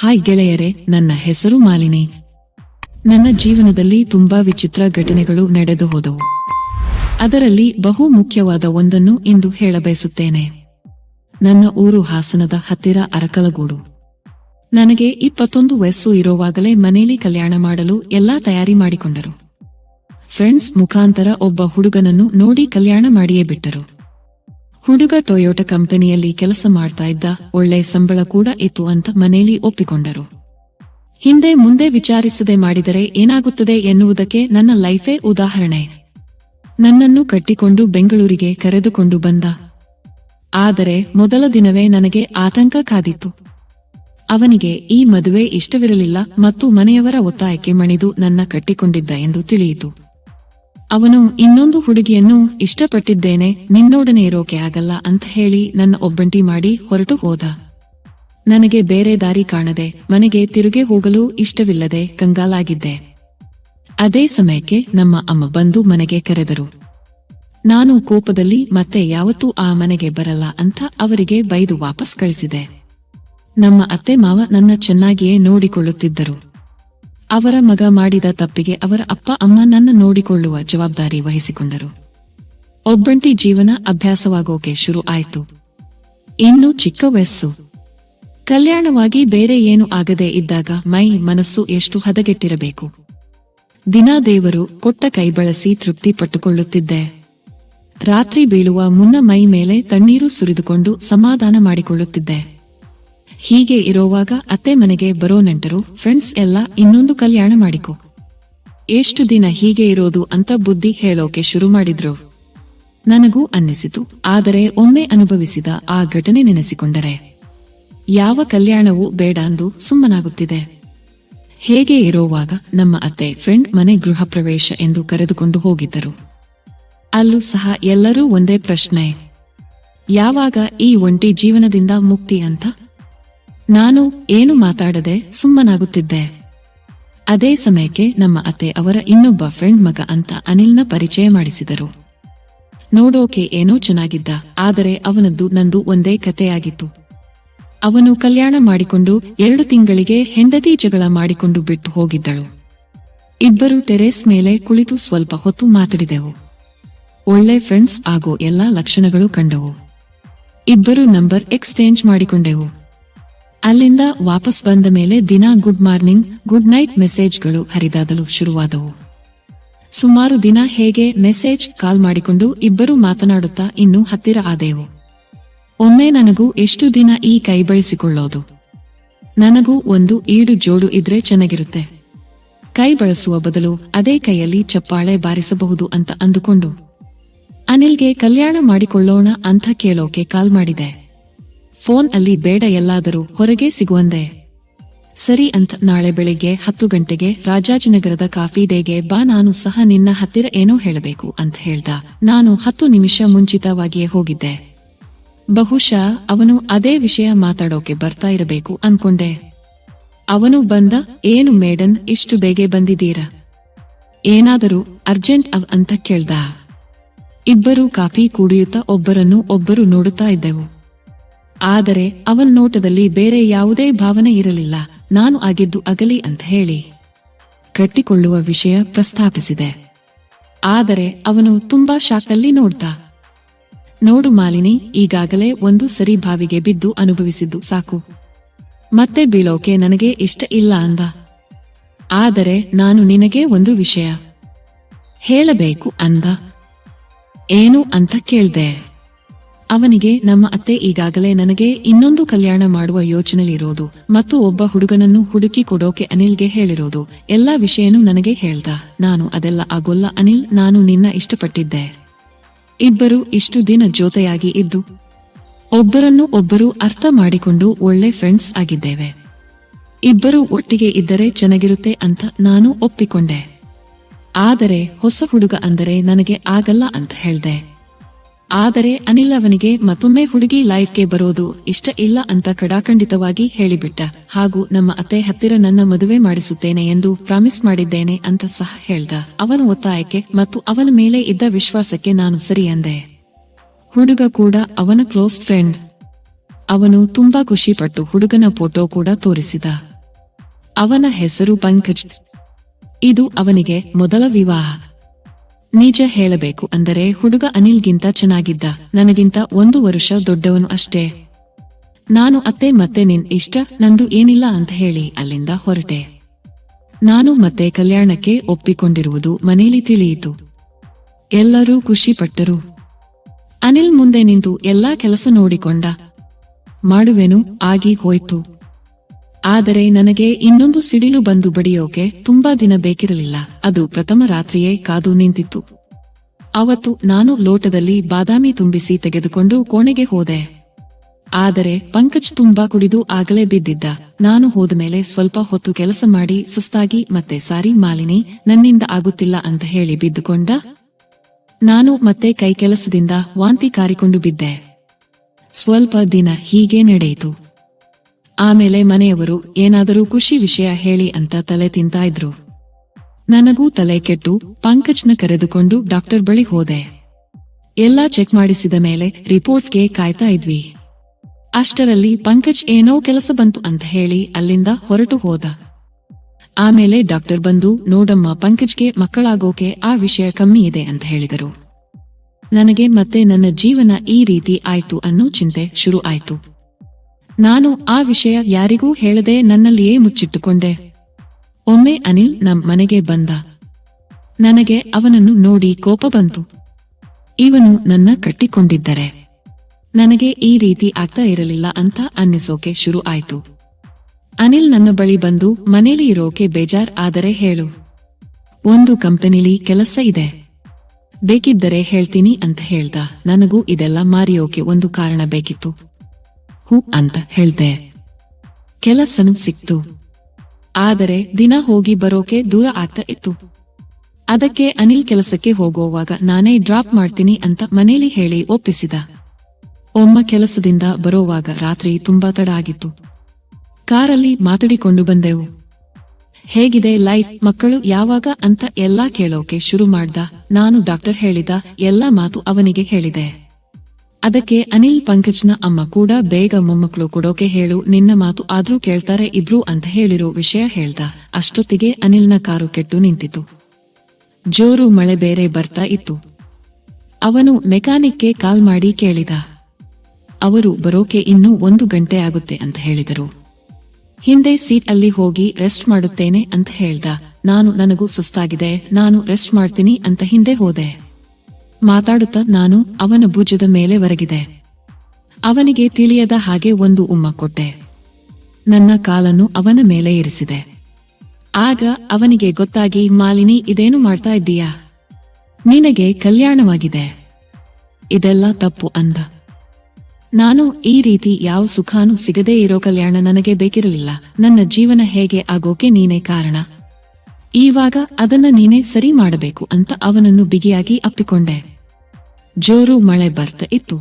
Hi ಗೆಳೆಯರೆ, ನನ್ನ ಹೆಸರು ಮಾಲಿನಿ. ನನ್ನ ಜೀವನದಲ್ಲಿ ತುಂಬಾ ವಿಚಿತ್ರ ಘಟನೆಗಳು ನಡೆದು ಹೋದವು. ಅದರಲ್ಲಿ ಬಹು ಮುಖ್ಯವಾದ ಒಂದನ್ನು ಇಂದು ಹೇಳಬಯಸುತ್ತೇನೆ. ನನ್ನ ಊರು ಹಾಸನದ ಹತ್ತಿರ ಅರಕಲಗೂಡು. ನನಗೆ ಇಪ್ಪತ್ತೊಂದು ವಯಸ್ಸು ಇರುವಾಗಲೇ ಮನೆಯಲ್ಲಿ ಕಲ್ಯಾಣ ಮಾಡಲು ಎಲ್ಲಾ ತಯಾರಿ ಮಾಡಿಕೊಂಡರು. ಫ್ರೆಂಡ್ಸ್ ಮುಖಾಂತರ ಒಬ್ಬ ಹುಡುಗನನ್ನು ನೋಡಿ ಕಲ್ಯಾಣ ಮಾಡಿಯೇ ಬಿಟ್ಟರು. ಹುಡುಗ ಟೊಯೋಟ ಕಂಪನಿಯಲ್ಲಿ ಕೆಲಸ ಮಾಡ್ತಾ ಇದ್ದ ಒಳ್ಳೆ ಸಂಬಳ ಕೂಡ ಇತ್ತು ಅಂತ ಮನೆಯಲ್ಲಿ ಒಪ್ಪಿಕೊಂಡರು. ಹಿಂದೆ ಮುಂದೆ ವಿಚಾರಿಸದೆ ಮಾಡಿದರೆ ಏನಾಗುತ್ತದೆ ಎನ್ನುವುದಕ್ಕೆ ನನ್ನ ಲೈಫೇ ಉದಾಹರಣೆ. ನನ್ನನ್ನು ಕಟ್ಟಿಕೊಂಡು ಬೆಂಗಳೂರಿಗೆ ಕರೆದುಕೊಂಡು ಬಂದ. ಆದರೆ ಮೊದಲ ದಿನವೇ ನನಗೆ ಆತಂಕ ಕಾದಿತ್ತು. ಅವನಿಗೆ ಈ ಮದುವೆ ಇಷ್ಟವಿರಲಿಲ್ಲ ಮತ್ತು ಮನೆಯವರ ಒತ್ತಾಯಕ್ಕೆ ಮಣಿದು ನನ್ನ ಕಟ್ಟಿಕೊಂಡಿದ್ದ ಎಂದು ತಿಳಿಯಿತು. ಅವನು ಇನ್ನೊಂದು ಹುಡುಗಿಯನ್ನು ಇಷ್ಟಪಟ್ಟಿದ್ದೇನೆ, ನಿನ್ನೊಡನೆ ಇರೋಕೆ ಆಗಲ್ಲ ಅಂತ ಹೇಳಿ ನನ್ನ ಒಬ್ಬಂಟಿ ಮಾಡಿ ಹೊರಟು ಹೋದ. ನನಗೆ ಬೇರೆ ದಾರಿ ಕಾಣದೆ ಮನೆಗೆ ತಿರುಗಿ ಹೋಗಲು ಇಷ್ಟವಿಲ್ಲದೆ ಕಂಗಾಲಾಗಿದ್ದೆ. ಅದೇ ಸಮಯಕ್ಕೆ ನಮ್ಮ ಅಮ್ಮ ಬಂದು ಮನೆಗೆ ಕರೆದರು. ನಾನು ಕೋಪದಲ್ಲಿ ಮತ್ತೆ ಯಾವತ್ತೂ ಆ ಮನೆಗೆ ಬರಲ್ಲ ಅಂತ ಅವರಿಗೆ ಬೈದು ವಾಪಸ್ ಕಳಿಸಿದೆ. ನಮ್ಮ ಅತ್ತೆ ಮಾವ ನನ್ನ ಚೆನ್ನಾಗಿಯೇ ನೋಡಿಕೊಳ್ಳುತ್ತಿದ್ದರು. ಅವರ ಮಗ ಮಾಡಿದ ತಪ್ಪಿಗೆ ಅವರ ಅಪ್ಪ, ಅಮ್ಮ ನನ್ನ ನೋಡಿಕೊಳ್ಳುವ ಜವಾಬ್ದಾರಿ ವಹಿಸಿಕೊಂಡರು. ಒಬ್ಬಂಟಿ ಜೀವನ ಅಭ್ಯಾಸವಾಗೋಕೆ ಶುರು ಆಯಿತು. ಇನ್ನು ಚಿಕ್ಕ ವಯಸ್ಸು. ಕಲ್ಯಾಣವಾಗಿ ಬೇರೆ ಏನು ಆಗದೆ ಇದ್ದಾಗ ಮೈ ಮನಸ್ಸು ಎಷ್ಟು ಹದಗೆಟ್ಟಿರಬೇಕು. ದಿನ ದೇವರು ಕೊಟ್ಟ ಕೈ ಬಳಸಿ ತೃಪ್ತಿ ಪಟ್ಟುಕೊಳ್ಳುತ್ತಿದ್ದೆ. ರಾತ್ರಿ ಬೀಳುವ ಮುನ್ನ ಮೈ ಮೇಲೆ ತಣ್ಣೀರು ಸುರಿದುಕೊಂಡು ಸಮಾಧಾನ ಮಾಡಿಕೊಳ್ಳುತ್ತಿದ್ದೆ. ಹೀಗೆ ಇರೋವಾಗ ಅತ್ತೆ ಮನೆಗೆ ಬರೋ ನೆಂಟರು ಫ್ರೆಂಡ್ಸ್ ಎಲ್ಲ ಇನ್ನೊಂದು ಕಲ್ಯಾಣ ಮಾಡಿಕೊ. ಎಷ್ಟು ದಿನ ಹೀಗೆ ಇರೋದು ಅಂತ ಬುದ್ಧಿ ಹೇಳೋಕೆ ಶುರು ಮಾಡಿದ್ರು. ನನಗೂ ಅನ್ನಿಸಿತು, ಆದರೆ ಒಮ್ಮೆ ಅನುಭವಿಸಿದ ಆ ಘಟನೆ ನೆನೆಸಿಕೊಂಡರೆ. ಯಾವ ಕಲ್ಯಾಣವೂ ಬೇಡ ಅಂದು ಸುಮ್ಮನಾಗುತ್ತಿದೆ. ಹೇಗೆ ಇರೋವಾಗ ನಮ್ಮ ಅತ್ತೆ ಫ್ರೆಂಡ್ ಮನೆ ಗೃಹ ಪ್ರವೇಶ ಎಂದು ಕರೆದುಕೊಂಡು ಹೋಗಿದ್ದರು. ಅಲ್ಲೂ ಸಹ ಎಲ್ಲರೂ ಒಂದೇ ಪ್ರಶ್ನೆ. ಯಾವಾಗ ಈ ಒಂಟಿ ಜೀವನದಿಂದ ಮುಕ್ತಿ ಅಂತ? ನಾನು ಏನು ಮಾತಾಡದೆ ಸುಮ್ಮನಾಗುತ್ತಿದ್ದೆ. ಅದೇ ಸಮಯಕ್ಕೆ ನಮ್ಮ ಅತ್ತೆ ಅವರ ಇನ್ನೊಬ್ಬ ಫ್ರೆಂಡ್ ಮಗ ಅಂತ ಅನಿಲ್ನ ಪರಿಚಯ ಮಾಡಿಸಿದರು. ನೋಡೋಕೆ ಏನೋ ಚೆನ್ನಾಗಿದ್ದ, ಆದರೆ ಅವನದ್ದು ನಂದು ಒಂದೇ ಕಥೆಯಾಗಿತ್ತು. ಅವನು ಕಲ್ಯಾಣ ಮಾಡಿಕೊಂಡು ಎರಡು ತಿಂಗಳಿಗೆ ಹೆಂಡತಿ ಜಗಳ ಮಾಡಿಕೊಂಡು ಬಿಟ್ಟು ಹೋಗಿದ್ದಳು. ಇಬ್ಬರು ಟೆರೇಸ್ ಮೇಲೆ ಕುಳಿತು ಸ್ವಲ್ಪ ಹೊತ್ತು ಮಾತಾಡಿದೆವು. ಒಳ್ಳೆ ಫ್ರೆಂಡ್ಸ್ ಆಗೋ ಎಲ್ಲಾ ಲಕ್ಷಣಗಳು ಕಂಡವು. ಇಬ್ಬರು ನಂಬರ್ ಎಕ್ಸ್ಚೇಂಜ್ ಮಾಡಿಕೊಂಡೆವು. ಅಲ್ಲಿಂದ ವಾಪಸ್ ಬಂದ ಮೇಲೆ ದಿನ ಗುಡ್ ಮಾರ್ನಿಂಗ್ ಗುಡ್ ನೈಟ್ ಮೆಸೇಜ್ಗಳು ಹರಿದಾದಲು ಶುರುವಾದವು. ಸುಮಾರು ದಿನ ಹೇಗೆ ಮೆಸೇಜ್ ಕಾಲ್ ಮಾಡಿಕೊಂಡು ಇಬ್ಬರು ಮಾತನಾಡುತ್ತಾ ಇನ್ನೂ ಹತ್ತಿರ ಆದೆವು. ಒಮ್ಮೆ ನನಗೂ ಎಷ್ಟು ದಿನ ಈ ಕೈ ಬಳಸಿಕೊಳ್ಳೋದು? ನನಗೂ ಒಂದು ಏಡು ಜೋಡು ಇದ್ರೆ ಚೆನ್ನಾಗಿರುತ್ತೆ. ಕೈ ಬಳಸುವ ಬದಲು ಅದೇ ಕೈಯಲ್ಲಿ ಚಪ್ಪಾಳೆ ಬಾರಿಸಬಹುದು ಅಂತ ಅಂದುಕೊಂಡು. ಅನಿಲ್ಗೆ ಕಲ್ಯಾಣ ಮಾಡಿಕೊಳ್ಳೋಣ ಅಂತ ಕೇಳೋಕೆ ಕಾಲ್ ಮಾಡಿದೆ. ಫೋನ್ ಅಲ್ಲಿ ಬೇಡ ಎಲ್ಲಾದರೂ ಹೊರಗೆ ಸಿಗುವಂದೆ ಸರಿ ಅಂತ ನಾಳೆ ಬೆಳಿಗ್ಗೆ ಹತ್ತು ಗಂಟೆಗೆ ರಾಜಾಜಿನಗರದ ಕಾಫಿ ಡೇಗೆ ಬಾ ನಾನು ಸಹ ನಿನ್ನ ಹತ್ತಿರ ಏನೋ ಹೇಳಬೇಕು ಅಂತ ಹೇಳ್ದ. ನಾನು ಹತ್ತು ನಿಮಿಷ ಮುಂಚಿತವಾಗಿಯೇ ಹೋಗಿದ್ದೆ. ಬಹುಶಃ ಅವನು ಅದೇ ವಿಷಯ ಮಾತಾಡೋಕೆ ಬರ್ತಾ ಇರಬೇಕು ಅನ್ಕೊಂಡೆ. ಅವನು ಬಂದ, ಏನು ಮೇಡನ್ ಇಷ್ಟು ಬೇಗ ಬಂದಿದ್ದೀರ? ಏನಾದರೂ ಅರ್ಜೆಂಟ್ ಅವ್ ಅಂತ ಕೇಳ್ದ. ಇಬ್ಬರು ಕಾಫಿ ಕುಡಿಯುತ್ತಾ ಒಬ್ಬರನ್ನು ಒಬ್ಬರು ನೋಡುತ್ತಾ ಇದ್ದೆವು. ಆದರೆ ಅವನ ನೋಟದಲ್ಲಿ ಬೇರೆ ಯಾವುದೇ ಭಾವನೆ ಇರಲಿಲ್ಲ. ನಾನು ಆಗಿದ್ದು ಅಗಲಿ ಅಂತ ಹೇಳಿ ಕಟ್ಟಿಕೊಳ್ಳುವ ವಿಷಯ ಪ್ರಸ್ತಾಪಿಸಿದೆ. ಆದರೆ ಅವನು ತುಂಬಾ ಶಾಕಲ್ಲಿ ನೋಡ್ತಾ. ನೋಡು ಮಾಲಿನಿ, ಈಗಾಗಲೇ ಒಂದು ಸರಿ ಬಾವಿಗೆ ಬಿದ್ದು ಅನುಭವಿಸಿದ್ದು ಸಾಕು. ಮತ್ತೆ ಬೀಳೋಕೆ ನನಗೆ ಇಷ್ಟ ಇಲ್ಲ ಅಂದ. ಆದರೆ ನಾನು ನಿನಗೆ ಒಂದು ವಿಷಯ ಹೇಳಬೇಕು ಅಂದ. ಏನು ಅಂತ ಕೇಳ್ದೆ. ಅವನಿಗೆ, ನಮ್ಮ ಅತ್ತೆ ಈಗಾಗಲೇ ನನಗೆ ಇನ್ನೊಂದು ಕಲ್ಯಾಣ ಮಾಡುವ ಯೋಚನೆಲಿರೋದು ಮತ್ತು ಒಬ್ಬ ಹುಡುಗನನ್ನು ಹುಡುಕಿ ಕೊಡೋಕೆ ಅನಿಲ್ಗೆ ಹೇಳಿರೋದು. ಎಲ್ಲಾ ವಿಷಯನೂ ನನಗೆ ಹೇಳ್ದ. ನಾನು ಅದೆಲ್ಲ ಆಗೋಲ್ಲ ಅನಿಲ್, ನಾನು ನಿನ್ನ ಇಷ್ಟಪಟ್ಟಿದ್ದೆ. ಇಬ್ಬರು ಇಷ್ಟು ದಿನ ಜೊತೆಯಾಗಿ ಇದ್ದು, ಒಬ್ಬರನ್ನು ಒಬ್ಬರು ಅರ್ಥ ಮಾಡಿಕೊಂಡು ಒಳ್ಳೆ ಫ್ರೆಂಡ್ಸ್ ಆಗಿದ್ದೇವೆ. ಇಬ್ಬರು ಒಟ್ಟಿಗೆ ಇದ್ದರೆ ಚೆನ್ನಾಗಿರುತ್ತೆ ಅಂತ ನಾನು ಒಪ್ಪಿಕೊಂಡೆ. ಆದರೆ, ಹೊಸ ಹುಡುಗ ಅಂದರೆ ನನಗೆ ಆಗಲ್ಲ ಅಂತ ಹೇಳ್ದೆ. ಆದರೆ ಅನಿಲ್ ಅವನಿಗೆ ಮತ್ತೊಮ್ಮೆ ಹುಡುಗಿ ಲೈಫ್ಗೆ ಬರೋದು ಇಷ್ಟ ಇಲ್ಲ ಅಂತ ಕಡಾಖಂಡಿತವಾಗಿ ಹೇಳಿಬಿಟ್ಟ. ಹಾಗೂ ನಮ್ಮ ಅತ್ತೆ ಹತ್ತಿರ ನನ್ನ ಮದುವೆ ಮಾಡಿಸುತ್ತೇನೆ ಎಂದು ಪ್ರಾಮಿಸ್ ಮಾಡಿದ್ದೇನೆ ಅಂತ ಸಹ ಹೇಳ್ದ. ಅವನ ಒತ್ತಾಯಕ್ಕೆ ಮತ್ತು ಅವನ ಮೇಲೆ ಇದ್ದ ವಿಶ್ವಾಸಕ್ಕೆ ನಾನು ಸರಿ ಅಂದೆ. ಹುಡುಗ ಕೂಡ ಅವನ ಕ್ಲೋಸ್ ಫ್ರೆಂಡ್. ಅವನು ತುಂಬಾ ಖುಷಿಪಟ್ಟು ಹುಡುಗನ ಫೋಟೋ ಕೂಡ ತೋರಿಸಿದ. ಅವನ ಹೆಸರು ಪಂಕಜ್. ಇದು ಅವನಿಗೆ ಮೊದಲ ವಿವಾಹ. ನಿಜ ಹೇಳಬೇಕು ಅಂದರೆ ಹುಡುಗ ಅನಿಲ್ಗಿಂತ ಚೆನ್ನಾಗಿದ್ದ. ನನಗಿಂತ ಒಂದು ವರ್ಷ ದೊಡ್ಡವನು ಅಷ್ಟೇ. ನಾನು ಅತ್ತೆ ಮತ್ತೆ ನಿನ್ ಇಷ್ಟ, ನಂದು ಏನಿಲ್ಲ ಅಂತ ಹೇಳಿ ಅಲ್ಲಿಂದ ಹೊರಟೆ. ನಾನು ಮತ್ತೆ ಕಲ್ಯಾಣಕ್ಕೆ ಒಪ್ಪಿಕೊಂಡಿರುವುದು ಮನೇಲಿ ತಿಳಿಯಿತು. ಎಲ್ಲರೂ ಖುಷಿಪಟ್ಟರು. ಅನಿಲ್ ಮುಂದೆ ನಿಂತು ಎಲ್ಲಾ ಕೆಲಸ ನೋಡಿಕೊಂಡ. ಮಾಡುವೆನು, ಆಗಿ ಹೋಯ್ತು. ಆದರೆ ನನಗೆ ಇನ್ನೊಂದು ಸಿಡಿಲು ಬಂದು ಬಡಿಯೋಕೆ ತುಂಬಾ ದಿನ ಬೇಕಿರಲಿಲ್ಲ. ಅದು ಪ್ರಥಮ ರಾತ್ರಿಯೇ ಕಾದು ನಿಂತಿತ್ತು. ಅವತ್ತು ನಾನು ಲೋಟದಲ್ಲಿ ಬಾದಾಮಿ ತುಂಬಿಸಿ ತೆಗೆದುಕೊಂಡು ಕೋಣೆಗೆ ಹೋದೆ. ಆದರೆ ಪಂಕಜ್ ತುಂಬಾ ಕುಡಿದು ಆಗಲೇ ಬಿದ್ದಿದ್ದ. ನಾನು ಹೋದ ಮೇಲೆ ಸ್ವಲ್ಪ ಹೊತ್ತು ಕೆಲಸ ಮಾಡಿ ಸುಸ್ತಾಗಿ ಮತ್ತೆ ಸಾರಿ ಮಾಲಿನಿ ನನ್ನಿಂದ ಆಗುತ್ತಿಲ್ಲ ಅಂತ ಹೇಳಿ ಬಿದ್ದುಕೊಂಡ. ನಾನು ಮತ್ತೆ ಕೈ ಕೆಲಸದಿಂದ ವಾಂತಿ ಕಾರಿಕೊಂಡು ಬಿದ್ದೆ. ಸ್ವಲ್ಪ ದಿನ ಹೀಗೆ ನಡೆಯಿತು. ಆಮೇಲೆ ಮನೆಯವರು, ಏನಾದರೂ ಖುಷಿ ವಿಷಯ ಹೇಳಿ ಅಂತ ತಲೆ ತಿಂತಾ ಇದ್ರು. ನನಗೂ ತಲೆ ಕೆಟ್ಟು ಪಂಕಜ್ನ ಕರೆದುಕೊಂಡು ಡಾಕ್ಟರ್ ಬಳಿ ಹೋದೆ. ಎಲ್ಲಾ ಚೆಕ್ ಮಾಡಿಸಿದ ಮೇಲೆ ರಿಪೋರ್ಟ್ಗೆ ಕಾಯ್ತಾ ಇದ್ವಿ. ಅಷ್ಟರಲ್ಲಿ ಪಂಕಜ್ ಏನೋ ಕೆಲಸ ಬಂತು ಅಂತ ಹೇಳಿ ಅಲ್ಲಿಂದ ಹೊರಟು ಹೋದ. ಆಮೇಲೆ ಡಾಕ್ಟರ್ ಬಂದು, ನೋಡಮ್ಮ, ಪಂಕಜ್ಗೆ ಮಕ್ಕಳಾಗೋಕೆ ಆ ವಿಷಯ ಕಮ್ಮಿ ಇದೆ ಅಂತ ಹೇಳಿದರು. ನನಗೆ ಮತ್ತೆ ನನ್ನ ಜೀವನ ಈ ರೀತಿ ಆಯ್ತು ಅನ್ನೋ ಚಿಂತೆ ಶುರು ಆಯ್ತು. ನಾನು ಆ ವಿಷಯ ಯಾರಿಗೂ ಹೇಳದೆ ನನ್ನಲ್ಲಿಯೇ ಮುಚ್ಚಿಟ್ಟುಕೊಂಡೆ. ಒಮ್ಮೆ ಅನಿಲ್ ನಮ್ ಮನೆಗೆ ಬಂದ. ನನಗೆ ಅವನನ್ನು ನೋಡಿ ಕೋಪ ಬಂತು. ಇವನು ನನ್ನ ಕಟ್ಟಿಕೊಂಡಿದ್ದರೆ. ನನಗೆ ಈ ರೀತಿ ಆಗ್ತಾ ಇರಲಿಲ್ಲ ಅಂತ ಅನ್ನಿಸೋಕೆ ಶುರು ಆಯ್ತು. ಅನಿಲ್ ನನ್ನ ಬಳಿ ಬಂದು, ಮನೇಲಿ ಇರೋಕೆ ಬೇಜಾರ್ ಆದರೆ ಹೇಳು. ಒಂದು ಕಂಪನಿಲಿ ಕೆಲಸ ಇದೆ. ಬೇಕಿದ್ದರೆ ಹೇಳ್ತೀನಿ ಅಂತ ಹೇಳ್ದ. ನನಗೂ ಇದೆಲ್ಲ ಮಾರಿಯೋಕೆ ಒಂದು ಕಾರಣ ಬೇಕಿತ್ತು. ಹೂ ಅಂತ ಹೇಳ್ದೆ. ಕೆಲಸನು ಸಿಕ್ತು. ಆದರೆ ದಿನ ಹೋಗಿ ಬರೋಕೆ ದೂರ ಆಗ್ತಾ ಇತ್ತು. ಅದಕ್ಕೆ ಅನಿಲ್ ಕೆಲಸಕ್ಕೆ ಹೋಗುವಾಗ ನಾನೇ ಡ್ರಾಪ್ ಮಾಡ್ತೀನಿ ಅಂತ ಮನೇಲಿ ಹೇಳಿ ಒಪ್ಪಿಸಿದ. ಒಮ್ಮ ಕೆಲಸದಿಂದ ಬರೋವಾಗ ರಾತ್ರಿ ತುಂಬಾ ತಡ ಆಗಿತ್ತು. ಕಾರಲ್ಲಿ ಮಾತಾಡಿಕೊಂಡು ಬಂದೆವು. ಹೇಗಿದೆ ಲೈಫ್ ಮಕ್ಕಳು ಯಾವಾಗ ಅಂತ ಎಲ್ಲಾ ಕೇಳೋಕೆ ಶುರು ಮಾಡ್ದ. ನಾನು ಡಾಕ್ಟರ್ ಹೇಳಿದ ಎಲ್ಲಾ ಮಾತು ಅವನಿಗೆ ಹೇಳಿದೆ. ಅದಕ್ಕೆ ಅನಿಲ್ ಪಂಕಜ್ನ ಅಮ್ಮ ಕೂಡ ಬೇಗ ಮೊಮ್ಮಕ್ಕಳು ಕೊಡೋಕೆ ಹೇಳು, ನಿನ್ನ ಮಾತು ಆದ್ರೂ ಕೇಳ್ತಾರೆ, ಇಬ್ರು ಅಂತ ಹೇಳಿರೋ ವಿಷಯ ಹೇಳ್ದ. ಅಷ್ಟೊತ್ತಿಗೆ ಅನಿಲ್ನ ಕಾರು ಕೆಟ್ಟು ನಿಂತಿತು ಜೋರು ಮಳೆ ಬೇರೆ ಬರ್ತಾ ಇತ್ತು. ಅವನು ಮೆಕ್ಯಾನಿಕ್ಗೆ ಕಾಲ್ ಮಾಡಿ ಕೇಳಿದ. ಅವರು ಬರೋಕೆ ಇನ್ನೂ ಒಂದು ಗಂಟೆ ಆಗುತ್ತೆ ಅಂತ ಹೇಳಿದರು. ಹಿಂದೆ ಸೀಟ್ ಅಲ್ಲಿ ಹೋಗಿ ರೆಸ್ಟ್ ಮಾಡುತ್ತೇನೆ ಅಂತ ಹೇಳ್ದ. ನಾನು ನನಗೂ ಸುಸ್ತಾಗಿದೆ, ನಾನು ರೆಸ್ಟ್ ಮಾಡ್ತೀನಿ ಅಂತ ಹಿಂದೆ ಹೋದೆ. ಮಾತಾಡುತ್ತಾ ನಾನು ಅವನ ಭುಜದ ಮೇಲೆ ಒರಗಿದೆ. ಅವನಿಗೆ ತಿಳಿಯದ ಹಾಗೆ ಒಂದು ಉಮ್ಮ ಕೊಟ್ಟೆ. ನನ್ನ ಕಾಲನ್ನು ಅವನ ಮೇಲೆ ಇರಿಸಿದೆ. ಆಗ ಅವನಿಗೆ ಗೊತ್ತಾಗಿ, ಮಾಲಿನಿ, ಇದೇನು ಮಾಡ್ತಾ ಇದ್ದೀಯಾ? ನಿನಗೆ ಕಲ್ಯಾಣವಾಗಿದೆ. ಇದೆಲ್ಲ ತಪ್ಪು ಅಂದ. ನಾನು ಈ ರೀತಿ ಯಾವ ಸುಖಾನು ಸಿಗದೇ ಇರೋ ಕಲ್ಯಾಣ ನನಗೆ ಬೇಕಿರಲಿಲ್ಲ. ನನ್ನ ಜೀವನ ಹೇಗೆ ಆಗೋಕೆ ನೀನೇ ಕಾರಣ? ಈವಾಗ ಅದನ್ನ ನೀನೇ ಸರಿ ಮಾಡಬೇಕು ಅಂತ ಅವನನ್ನು ಬಿಗಿಯಾಗಿ ಅಪ್ಪಿಕೊಂಡೆ. ಜೋರು ಮಳೆ ಬರ್ತಾ ಇತ್ತು.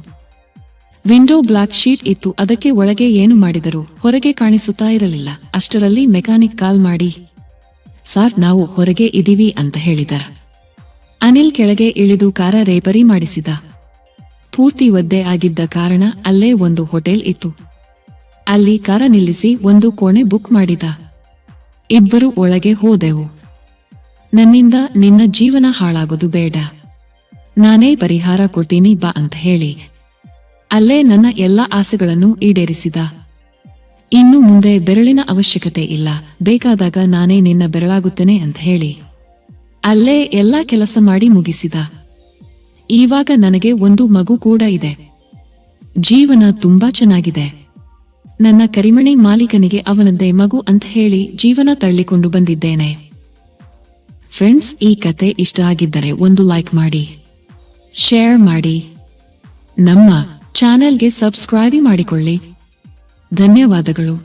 ವಿಂಡೋ ಬ್ಲಾಕ್ ಶೀಟ್ ಇತ್ತು, ಅದಕ್ಕೆ ಒಳಗೆ ಏನು ಮಾಡಿದರೂ ಹೊರಗೆ ಕಾಣಿಸುತ್ತಾ ಇರಲಿಲ್ಲ. ಅಷ್ಟರಲ್ಲಿ ಮೆಕ್ಯಾನಿಕ್ ಕಾಲ್ ಮಾಡಿ, ಸಾರ್, ನಾವು ಹೊರಗೆ ಇದೀವಿ ಅಂತ ಹೇಳಿದ ಅನಿಲ್ ಕೆಳಗೆ ಇಳಿದು ಕಾರ ರೇಪರಿ ಮಾಡಿಸಿದ. ಪೂರ್ತಿ ಒದ್ದೆ ಆಗಿದ್ದ ಕಾರಣ ಅಲ್ಲೇ ಒಂದು ಹೋಟೆಲ್ ಇತ್ತು. ಅಲ್ಲಿ ಕಾರ ನಿಲ್ಲಿಸಿ ಒಂದು ಕೋಣೆ ಬುಕ್ ಮಾಡಿದ. ಇಬ್ಬರು ಒಳಗೆ ಹೋದೆವು. ನನ್ನಿಂದ ನಿನ್ನ ಜೀವನ ಹಾಳಾಗೋದು ಬೇಡ. ನಾನೇ ಪರಿಹಾರ ಕೊಡ್ತೀನಿ ಬಾ ಅಂತ ಹೇಳಿ. ಅಲ್ಲೇ ನನ್ನ ಎಲ್ಲ ಆಸೆಗಳನ್ನು ಈಡೇರಿಸಿದ. ಇನ್ನು ಮುಂದೆ ಬೆರಳಿನ ಅವಶ್ಯಕತೆ ಇಲ್ಲ. ಬೇಕಾದಾಗ ನಾನೇ ನಿನ್ನ ಬೆರಳಾಗುತ್ತೇನೆ ಅಂತ ಹೇಳಿ. ಅಲ್ಲೇ ಎಲ್ಲ ಕೆಲಸ ಮಾಡಿ ಮುಗಿಸಿದ. ಈವಾಗ ನನಗೆ ಒಂದು ಮಗು ಕೂಡ ಇದೆ. ಜೀವನ ತುಂಬಾ ಚೆನ್ನಾಗಿದೆ. ನನ್ನ ಕರಿಮಣಿ ಮಾಲೀಕನಿಗೆ ಅವನದ್ದೇ ಮಗು ಅಂತ ಹೇಳಿ ಜೀವನ ತಳ್ಳಿಕೊಂಡು ಬಂದಿದ್ದೇನೆ. ಫ್ರೆಂಡ್ಸ್ ಈ ಕತೆ ಇಷ್ಟ ಆಗಿದ್ದರೆ ಒಂದು ಲೈಕ್ ಮಾಡಿ, ಶೇರ್ ಮಾಡಿ. ನಮ್ಮ ಚಾನೆಲ್ಗೆ ಸಬ್ಸ್ಕ್ರೈಬ್ ಮಾಡಿಕೊಳ್ಳಿ. ಧನ್ಯವಾದಗಳು.